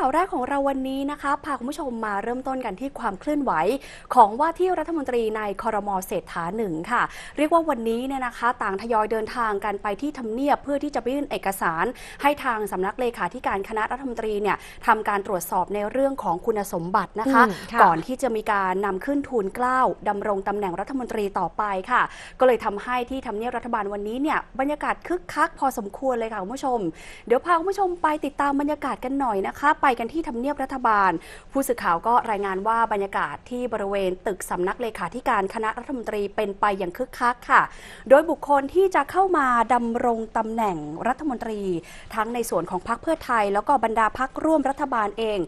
ข่าวแรกของเราวันนี้นะคะพาคุณผู้ชมมาเริ่มต้นกันที่ความเคลื่อนไหว ของว่าที่รัฐมนตรีในคอรมอเศรษฐาหนึ่งค่ะ เรียกว่าวันนี้เนี่ยนะคะ ต่างทยอยเดินทางกันไปที่ทำเนียบเพื่อที่จะไปยื่นเอกสาร ให้ทางสำนักเลขาธิการคณะรัฐมนตรีเนี่ยทำการตรวจสอบในเรื่องของคุณสมบัตินะคะอืมค่ะก่อนที่จะมีการนำขึ้นทูลเกล้าดำรงตำแหน่งรัฐมนตรีต่อไปค่ะ ก็เลยทำให้ที่ทำเนียบรัฐบาลวันนี้เนี่ยบรรยากาศคึกคักพอสมควรเลยค่ะคุณผู้ชม เดี๋ยวพาคุณผู้ชมไปติดตามบรรยากาศกันหน่อยนะคะไปกันที่ทำเนียบรัฐบาล ผู้สื่อข่าวก็รายงานว่าบรรยากาศที่บริเวณตึกสำนักเลขาธิการคณะรัฐมนตรีเป็นไปอย่างคึกคักค่ะ โดยบุคคลที่จะเข้ามาดำรงตำแหน่งรัฐมนตรี ทั้งในส่วนของพรรคเพื่อไทย แล้วก็บรรดาพรรคร่วมรัฐบาลเอง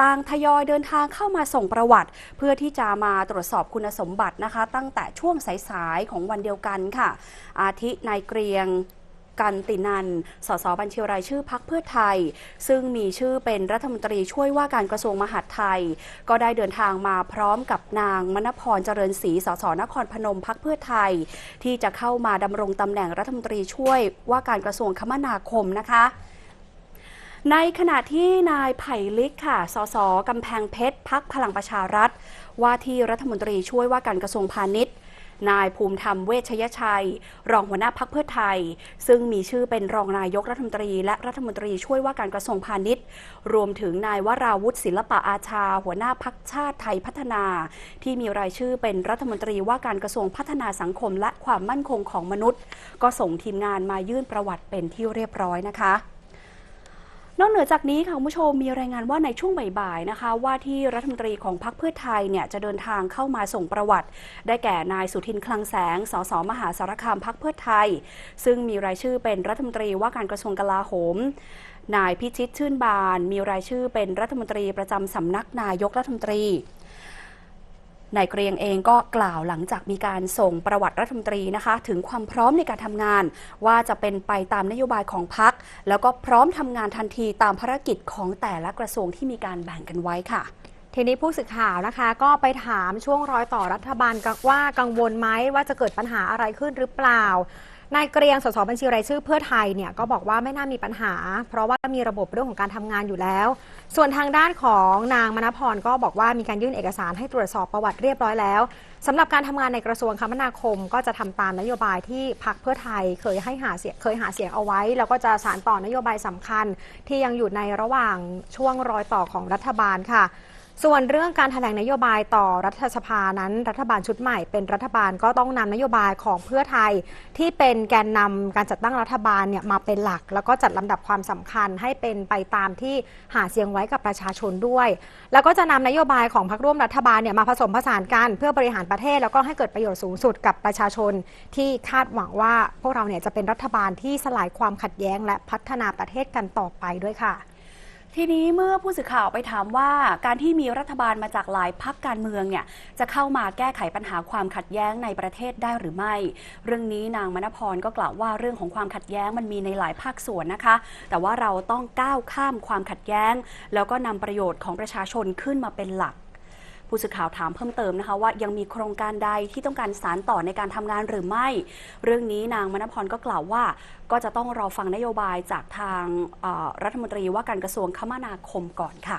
ต่างทยอยเดินทางเข้ามาส่งประวัติ เพื่อที่จะมาตรวจสอบคุณสมบัตินะคะ ตั้งแต่ช่วงสายๆของวันเดียวกันค่ะ อาทินายเกรียง กันตินัน สสบัญชีรายชื่อพักเพื่อไทย ซึ่งมีชื่อเป็นรัฐมนตรีช่วยว่าการกระทรวงมหาดไทย ก็ได้เดินทางมาพร้อมกับนางมณพรเจริญศรีสสนครพนมพักเพื่อไทย ที่จะเข้ามาดำรงตำแหน่งรัฐมนตรีช่วยว่าการกระทรวงคมนาคมนะคะในขณะที่นายไผ่ลิกค่ะ สสกำแพงเพชรพักพลังประชารัฐ ว่าที่รัฐมนตรีช่วยว่าการกระทรวงพาณิชย์ นายภูมิธรรมเวชยชัย รองหัวหน้าพักเพื่อไทย ซึ่งมีชื่อเป็นรองนายกรัฐมนตรี และรัฐมนตรีช่วยว่าการกระทรวงพาณิชย์ รวมถึงนายวราวุฒิศิลปะอาชา หัวหน้าพักชาติไทยพัฒนา ที่มีรายชื่อเป็นรัฐมนตรีว่าการกระทรวงพัฒนาสังคม และความมั่นคงของมนุษย์ ก็ส่งทีมงานมายื่นประวัติเป็นที่เรียบร้อยนะคะ นอกเหนือจากนี้ค่ะคุณผู้ชมมีรายงานว่าในช่วงบ่ายๆนะคะ ว่าที่รัฐมนตรีของพรรคเพื่อไทยเนี่ยจะเดินทางเข้ามาส่งประวัติ ได้แก่นายสุทินคลังแสง สสมหาสารคามพรรคเพื่อไทย ซึ่งมีรายชื่อเป็นรัฐมนตรีว่าการกระทรวงกลาโหมนายพิชิตชื่นบาน มีรายชื่อเป็นรัฐมนตรีประจำสำนักนายกรัฐมนตรี นายเกรียงเองก็กล่าวหลังจากมีการส่งประวัติรัฐมนตรีนะคะ ถึงความพร้อมในการทำงาน ว่าจะเป็นไปตามนโยบายของพรรคแล้วก็พร้อมทำงานทันทีตามภารกิจของแต่ละกระทรวงที่มีการแบ่งกันไว้ค่ะทีนี้ผู้สื่อข่าวนะคะ ก็ไปถามช่วงรอยต่อรัฐบาลว่ากังวลไหมว่าจะเกิดปัญหาอะไรขึ้นหรือเปล่า นายเกรียงสสบัญชีรายชื่อเพื่อไทยเนี่ยก็บอกว่าไม่น่ามีปัญหา เพราะว่ามีระบบเรื่องของการทำงานอยู่แล้ว ส่วนทางด้านของนางมณพรก็บอกว่ามีการยื่นเอกสารให้ตรวจสอบประวัติเรียบร้อยแล้วสำหรับการทำงานในกระทรวงคมนาคม ก็จะทำตามนโยบายที่พรรคเพื่อไทยเคยให้หาเสียงเคยหาเสียงเอาไว้ แล้วก็จะสานต่อนโยบายสำคัญ ที่ยังอยู่ในระหว่างช่วงรอยต่อของรัฐบาลค่ะ ส่วนเรื่องการแถลงนโยบายต่อรัฐสภานั้น รัฐบาลชุดใหม่เป็นรัฐบาลก็ต้องนำนโยบายของเพื่อไทย ที่เป็นแกนนำการจัดตั้งรัฐบาลเนี่ยมาเป็นหลัก แล้วก็จัดลำดับความสำคัญให้เป็นไปตามที่หาเสียงไว้กับประชาชนด้วย แล้วก็จะนำนโยบายของพรรคร่วมรัฐบาลเนี่ยมาผสมผสานกันเพื่อบริหารประเทศ แล้วก็ให้เกิดประโยชน์สูงสุดกับประชาชน ที่คาดหวังว่าพวกเราเนี่ยจะเป็นรัฐบาลที่สลายความขัดแย้ง และพัฒนาประเทศกันต่อไปด้วยค่ะ ทีนี้เมื่อผู้สื่อข่าวไปถามว่าการที่มีรัฐบาลมาจากหลายพักการเมืองเนี่ยจะเข้ามาแก้ไขปัญหาความขัดแย้งในประเทศได้หรือไม่ เรื่องนี้นางมณพรก็กล่าวว่าเรื่องของความขัดแย้งมันมีในหลายภาคส่วนนะคะ แต่ว่าเราต้องก้าวข้ามความขัดแย้ง แล้วก็นำประโยชน์ของประชาชนขึ้นมาเป็นหลัก ผู้สื่อข่าวถามเพิ่มเติมนะคะว่ายังมีโครงการใดที่ต้องการสารต่อในการทำงานหรือไม่ เรื่องนี้นางมณพรก็กล่าวว่า ก็จะต้องรอฟังนโยบายจากทางรัฐมนตรีว่าการกระทรวงคมนาคมก่อนค่ะ